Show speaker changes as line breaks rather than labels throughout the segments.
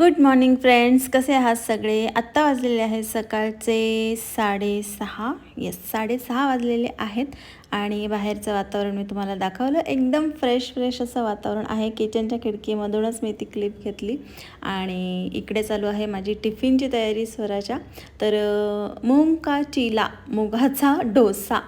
Good morning friends कसे आहात सगळे? आत्ता वाजलेले आहेत सकाळचे साडेसहा. येस साडेसहा वाजलेले आहेत. आणि बाहेरचं वातावरण मी तुम्हाला दाखवलं. एकदम फ्रेश फ्रेश असं वातावरण आहे. किचनच्या खिडकीमधूनच मी ती क्लिप घेतली. आणि इकडे चालू आहे माझी टिफिनची तयारी स्वराच्या. तर अं, का चिला मुगाचा डोसा.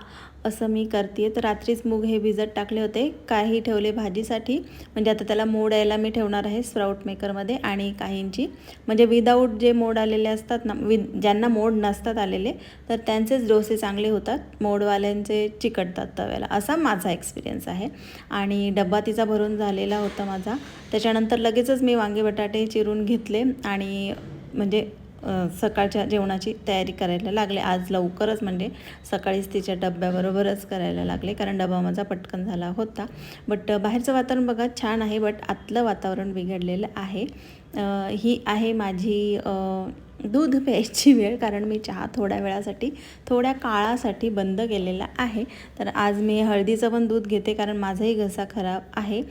असं मी करते तर रात्रीच मूग हे भिजत टाकले होते. काही ठेवले भाजीसाठी. म्हणजे आता त्याला मोड यायला मी ठेवणार आहे स्प्राऊट मेकरमध्ये आणि काहींची. म्हणजे विदाऊट जे मोड आलेले असतात ना वि ज्यांना मोड नसतात आलेले तर त्यांचेच डोसे चांगले होतात. मोडवाल्यांचे चिकटतात तव्याला. असा माझा एक्सपिरियन्स आहे. आणि डब्बा तिचा भरून झालेला होता माझा. त्याच्यानंतर लगेचच मी वांगे बटाटे चिरून घेतले आणि म्हणजे सकाळच्या जेवणाची तयारी करायला लागले. आज लवकरच म्हणजे सकाळीच तिच्या डब्याबरोबरच करायला लागले कारण डबा माझा पटकन झाला होता. बट बाहेरचं वातावरण बघा छान आहे बट आतलं वातावरण बिघडलेलं आहे. ही आहे माझी दूध प्यायची वेळ कारण मी चहा थोड्या वेळासाठी थोड्या काळासाठी बंद केलेला आहे. तर आज मी हळदीचं पण दूध घेते कारण माझाही घसा खराब आहे.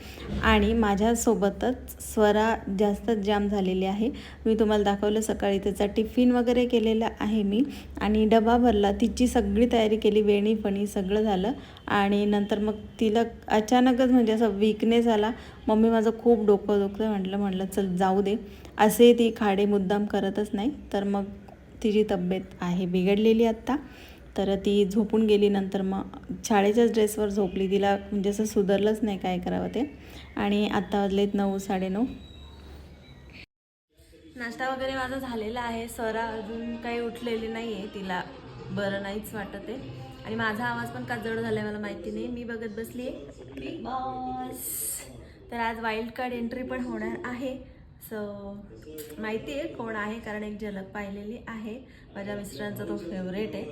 आणि माझ्यासोबतच स्वरा जास्तच जाम झालेली आहे. मी तुम्हाला दाखवलं सकाळी त्याचा टिफिन वगैरे केलेला आहे मी. आणि डबा भरला तिची सगळी तयारी केली वेणी फणी सगळं झालं. आणि नंतर मग तिला अचानकच म्हणजे असं विकनेस आला. मम्मी माझं खूप डोकं दुखतं म्हटलं म्हटलं चल जाऊ दे. असे ती खाडे मुद्दाम करतच नाही. तर मग तिची तब्येत आहे बिघडलेली आत्ता. तर ती झोपून गेली नंतर मग शाळेच्याच ड्रेसवर झोपली. तिला म्हणजे असं सुधारलंच नाही काय करावं ते. आणि आत्ता वाजलेत नऊ साडेनऊ नाश्ता वगैरे माझा झालेला आहे. स्वरा अजून काही उठलेली नाही आहे तिला बरं नाहीच वाटत आहे. आणि माझा आवाज पण का जड झाला आहे मला माहिती नाही. मी बघत बसली आहे बिग बॉस तर आज वाईल्ड कार्ड एंट्री पण होणार आहे. सो माहिती आहे कोण आहे? कारण एक झलक पाहिलेली आहे. माझ्या मिस्टरांचा तो फेवरेट आहे.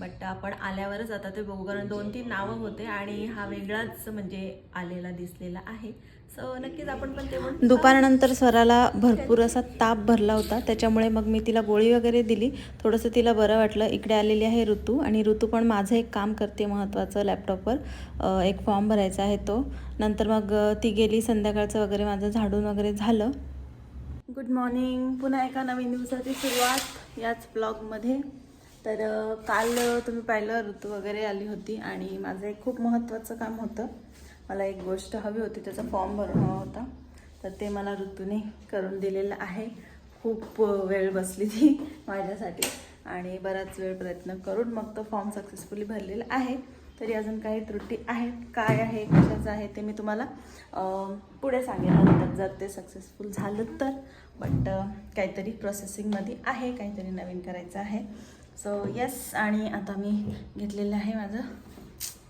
बट आपण आल्यावरच आता ते बघू कारण दोन तीन नावं होते आणि हा वेगळाच म्हणजे आलेला दिसलेला आहे. सो नक्कीच आपण पण ते दुपारनंतर स्वराला भरपूर असा ताप भरला होता. त्याच्यामुळे मग मी तिला गोळी वगैरे दिली. थोडंसं तिला बरं वाटलं. इकडे आलेली आहे ऋतू आणि ऋतू पण माझं एक काम करते महत्त्वाचं लॅपटॉपवर एक फॉर्म भरायचा आहे तो. नंतर मग ती गेली संध्याकाळचं वगैरे माझं झाडून वगैरे झालं. गुड मॉर्निंग पुन्हा एका नवीन दिवसाची सुरुवात याच ब्लॉगमध्ये तर काल तुम्ही पाहिलं ऋतू वगैरे आली होती आणि माझं एक खूप महत्त्वाचं काम होतं. मला एक गोष्ट हवी होती त्याचा फॉर्म भरून हवा होता. तर ते मला ऋतूने करून दिलेलं आहे. खूप वेळ बसली ती माझ्यासाठी. आणि बराच वेळ प्रयत्न करून मग तो फॉर्म सक्सेसफुली भरलेला आहे. तरी अजून काही त्रुटी आहेत काय आहे कशाचं आहे ते मी तुम्हाला पुढे सांगेन. नंतर जर ते सक्सेसफुल झालं तर. बट काहीतरी प्रोसेसिंगमध्ये आहे काहीतरी नवीन करायचं आहे. सो येस आणि आता मी घेतलेलं आहे माझं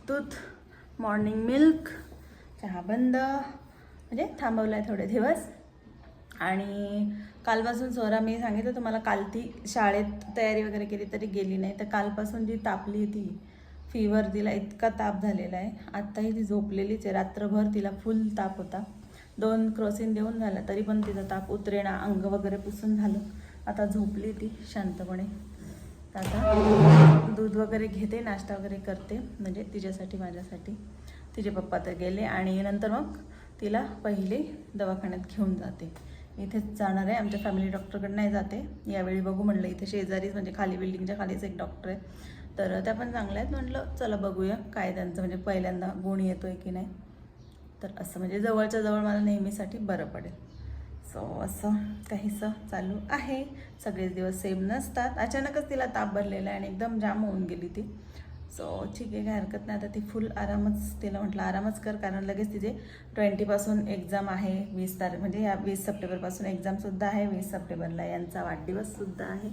दूध. मॉर्निंग मिल्क चहा बंद. म्हणजे थांबवलं आहे थोडे दिवस. आणि कालपासून सोरा मी सांगितलं तुम्हाला काल ती शाळेत तयारी वगैरे केली तरी गेली नाही. तर कालपासून जी तापली ती फीवर तिला इतका ताप झालेला आहे. आत्ताही ती झोपलेलीच आहे. रात्रभर तिला फुल ताप होता. दोन क्रॉसिंग देऊन झाला तरी पण तिचा ताप उतरेणा अंग वगैरे पुसून झालं. आता झोपली ती शांतपणे. आता दूध वगैरे घेते नाश्ता वगैरे करते म्हणजे तिच्यासाठी माझ्यासाठी. तिचे पप्पा तर गेले आणि नंतर मग तिला पहिले दवाखान्यात घेऊन जाते. इथेच जाणार आहे. आमच्या फॅमिली डॉक्टरकडे नाही जाते. यावेळी बघू म्हणलं इथे शेजारीच म्हणजे खाली बिल्डिंगच्या खालीच एक डॉक्टर आहे. तर त्या पण चांगल्या आहेत. म्हटलं चला बघूया काय त्यांचं. म्हणजे पहिल्यांदा गुण आहे की नाही. तर असं म्हणजे जवळच्या जवळ मला नेहमीसाठी बरं पडेल. सो असं काहीसं चालू आहे. सगळेच दिवस सेम नसतात. अचानकच तिला ताप भरलेला आहे आणि एकदम जाम होऊन गेली ती. सो ठीक आहे काय हरकत नाही. आता ती फुल आरामच तिला म्हटलं आरामच कर. कारण लगेच तिचे ट्वेंटीपासून एक्झाम आहे. वीस तारीख म्हणजे या वीस सप्टेंबरपासून एक्झामसुद्धा आहे. वीस सप्टेंबरला यांचा वाढदिवससुद्धा आहे.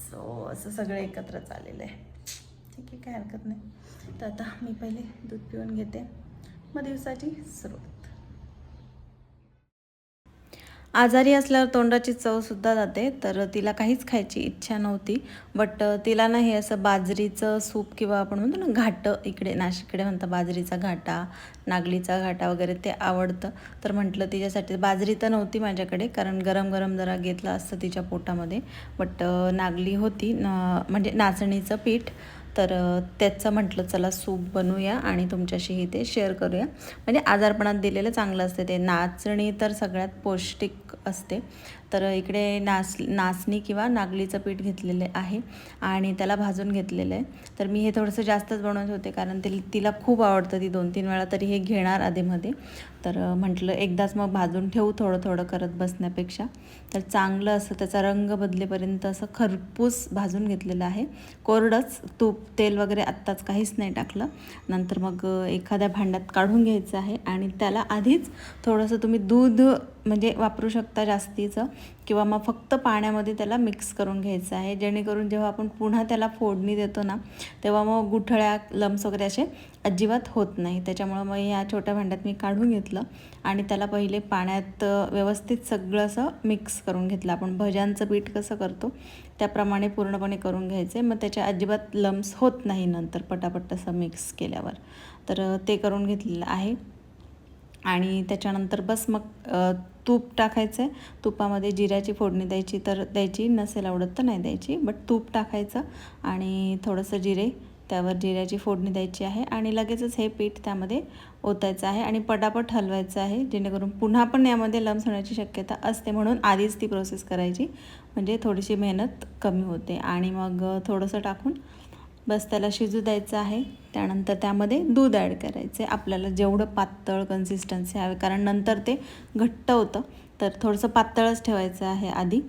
सो असं सगळं एकत्र चाललेलं आहे. ठीक आहे काय हरकत नाही. तर आता मी पहिले दूध पिऊन घेते. मग दिवसाची सुरुवात. आजारी असल्यावर तोंडाची चवसुद्धा जाते. तर तिला काहीच खायची इच्छा नव्हती. बट तिला ना हे असं बाजरीचं सूप किंवा आपण म्हणतो ना घाटं इकडे नाशिककडे म्हणतात बाजरीचा घाटा नागलीचा घाटा वगैरे ते आवडतं. तर म्हटलं तिच्यासाठी बाजरी तर नव्हती माझ्याकडे. कारण गरम गरम जरा घेतलं असतं तिच्या पोटामध्ये. बट नागली होती. ना म्हणजे नाचणीचं पीठ. तर त्याचं म्हटलं चला सूप बनवूया आणि तुमच्याशीही ते शेअर करूया. म्हणजे आजारपणात दिलेलं चांगलं असते ते. नाचणी तर सगळ्यात पौष्टिक असते. तर इकडे नाच नाचणी किंवा नागलीचं पीठ घेतलेले आहे आणि त्याला भाजून घेतलेलं आहे. तर मी हे थोडंसं जास्तच बनवत होते कारण ते तिला खूप आवडतं ती दोन तीन वेळा तरी हे घेणार आधीमध्ये. तर म्हटलं एकदाच मग भाजून ठेवू थोडं थोडं करत बसण्यापेक्षा. तर चांगलं असं त्याचा रंग बदलेपर्यंत असं खरपूस भाजून घेतलेलं आहे. कोरडंच तूप तेल वगैरे आत्ताच काहीच नाही टाकलं. नंतर मग एखाद्या भांड्यात काढून घ्यायचं आहे आणि त्याला आधीच थोडंसं तुम्ही दूध म्हणजे वापरू शकता जास्तीचं किंवा मग फक्त पाण्यामध्ये त्याला मिक्स करून घ्यायचं आहे. जेणेकरून जेव्हा आपण पुन्हा त्याला फोडणी देतो ना तेव्हा मग गुठळ्या लम्स वगैरे असे अजिबात होत नाही. त्याच्यामुळं मग ह्या छोट्या भांड्यात मी काढून घेतलं आणि त्याला पहिले पाण्यात व्यवस्थित सगळं असं मिक्स करून घेतलं. आपण भज्यांचं पीठ कसं करतो त्याप्रमाणे पूर्णपणे करून घ्यायचं. आहे मग त्याच्या अजिबात लम्स होत नाही नंतर पटापट असं मिक्स केल्यावर. तर ते करून घेतलेलं आहे. आणि त्याच्यानंतर बस मग तूप टाकायचं. आहे तुपामध्ये जिऱ्याची फोडणी द्यायची तर द्यायची नसेल आवडत तर नाही द्यायची. बट तूप टाकायचं आणि थोडंसं जिरे त्यावर जिऱ्याची फोडणी द्यायची आहे. आणि लगेचच हे पीठ त्यामध्ये ओतायचं आहे आणि पटापट हलवायचं आहे जेणेकरून पुन्हा पण यामध्ये लम्स होण्याची शक्यता असते म्हणून आधीच ती प्रोसेस करायची. म्हणजे थोडीशी मेहनत कमी होते. आणि मग थोडंसं टाकून बस त्याला शिजू द्यायचं आहे. त्यानंतर त्यामध्ये दूध ॲड करायचं आहे आपल्याला जेवढं पातळ कन्सिस्टन्सी हवी कारण नंतर ते घट्ट होतं. तर थोडंसं पातळच ठेवायचं आहे आधी.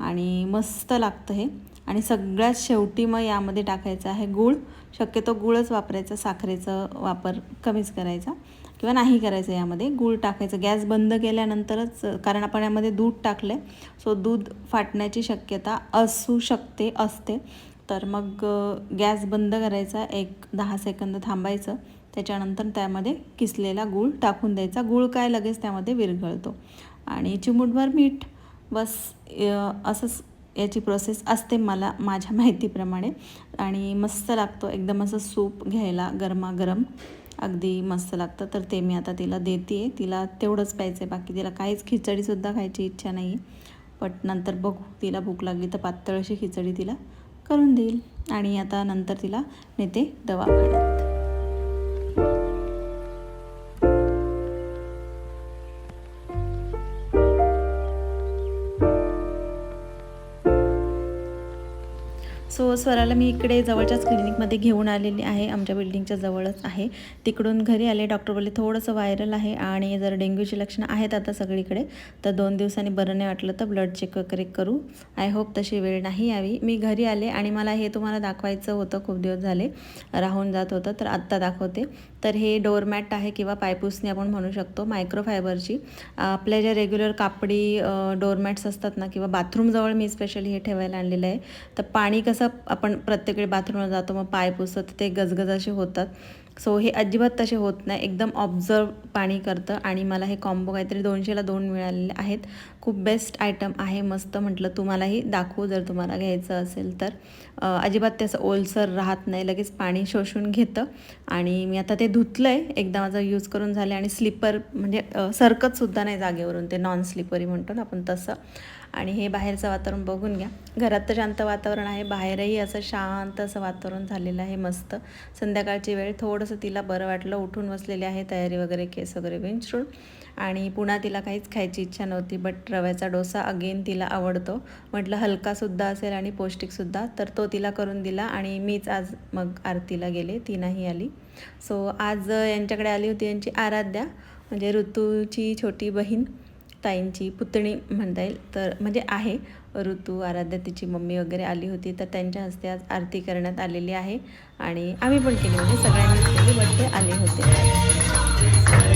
आणि मस्त लागतं हे. आणि सगळ्यात शेवटी मग यामध्ये टाकायचं आहे गूळ. शक्यतो गूळच वापरायचा साखरेचा वापर कमीच करायचा. किंवा नाही करायचं यामध्ये. गूळ टाकायचं. गॅस बंद केल्यानंतरच कारण आपण यामध्ये दूध टाकलं आहे सो दूध फाटण्याची शक्यता असू शकते असते. तर मग गॅस बंद करायचा एक दहा सेकंद थांबायचं. त्याच्यानंतर त्यामध्ये किसलेला गूळ टाकून द्यायचा. गूळ काय लगेच त्यामध्ये विरघळतो. आणि चिमूटभर मीठ बस असंच याची प्रोसेस असते मला माझ्या माहितीप्रमाणे. आणि मस्त लागतो. एकदम असं सूप घ्यायला गरमागरम. अगदी मस्त लागतं. तर ते मी आता तिला देते तिला तेवढंच प्यायचं आहे बाकी तिला काहीच खिचडीसुद्धा खायची इच्छा नाही आहे बट नंतर बघू. तिला भूक लागली तर पातळ अशी खिचडी तिला करून देईल. आणि आता नंतर तिला नेते दवाखान्यात. सो स्वराला मी इकडे जवळच्याच क्लिनिकमध्ये घेऊन आलेली आहे. आमच्या बिल्डिंगच्या जवळच आहे. तिकडून घरी आले. डॉक्टर बोलले थोडंसं व्हायरल आहे आणि जर डेंग्यूची लक्षणं आहेत आता सगळीकडे तर दोन दिवसांनी बरं नाही वाटलं तर ब्लड चेक वगैरे करू. आय होप तशी वेळ नाही यावी. मी घरी आले आणि मला हे तुम्हाला दाखवायचं होतं. खूप दिवस झाले राहून जात होतं तर आत्ता दाखवते. तर हे डोरमॅट आहे किंवा पायपुसणी आपण म्हणू शकतो मायक्रोफायबरची. आपल्या ज्या रेग्युलर कापडी डोरमॅट्स असतात ना किंवा बाथरूमजवळ मी स्पेशली हे ठेवायला आणलेलं आहे. तर पाणी कसं आपण प्रत्येक वेळी बाथरूमला जातो मग पाय पुसत ते गजगज असे होतात. सो हे अजिबात तसे होत नाही. एकदम ऑब्झर्व पाणी करतं. आणि मला हे कॉम्बो काहीतरी दोनशेला दोन मिळालेले आहेत. खूप बेस्ट आयटम आहे. मस्त म्हटलं तुम्हालाही दाखवू जर तुम्हाला घ्यायचं असेल तर. अजिबात ते असं ओलसर राहत नाही. लगेच पाणी शोषून घेतं. आणि मी आता ते धुतलं आहे एकदा माझा यूज करून झाले. आणि स्लिपर म्हणजे सरकतसुद्धा नाही जागेवरून. ते नॉन स्लिपरी म्हणतो ना आपण तसं. आणि हे बाहेरचं वातावरण बघून घ्या. घरात तर शांत वातावरण आहे बाहेरही असं शांत असं वातावरण झालेलं आहे मस्त. संध्याकाळची वेळ थोडंसं तिला बरं वाटलं उठून बसलेली आहे तयारी वगैरे केस वगैरे विंचरून आणि पुन्हा तिला काहीच खायची इच्छा नव्हती बट रव्याचा डोसा अगेन तिला आवडतो. म्हटलं हलकासुद्धा असेल आणि पौष्टिकसुद्धा तर तो तिला करून दिला आणि मीच आज मग आरतीला गेले ती नाही आली. सो आज यांच्याकडे आली होती यांची आराध्या म्हणजे ऋतूची छोटी बहीण. ताईंची पुतणी म्हणता येईल. तर म्हणजे आहे. ऋतू आराध्या तिची मम्मी वगैरे आली होती तर त्यांच्या हस्ते आज आरती करण्यात आलेली आहे. आणि आम्ही पण केली म्हणजे सगळ्यांनीच केली बट ते आले होते.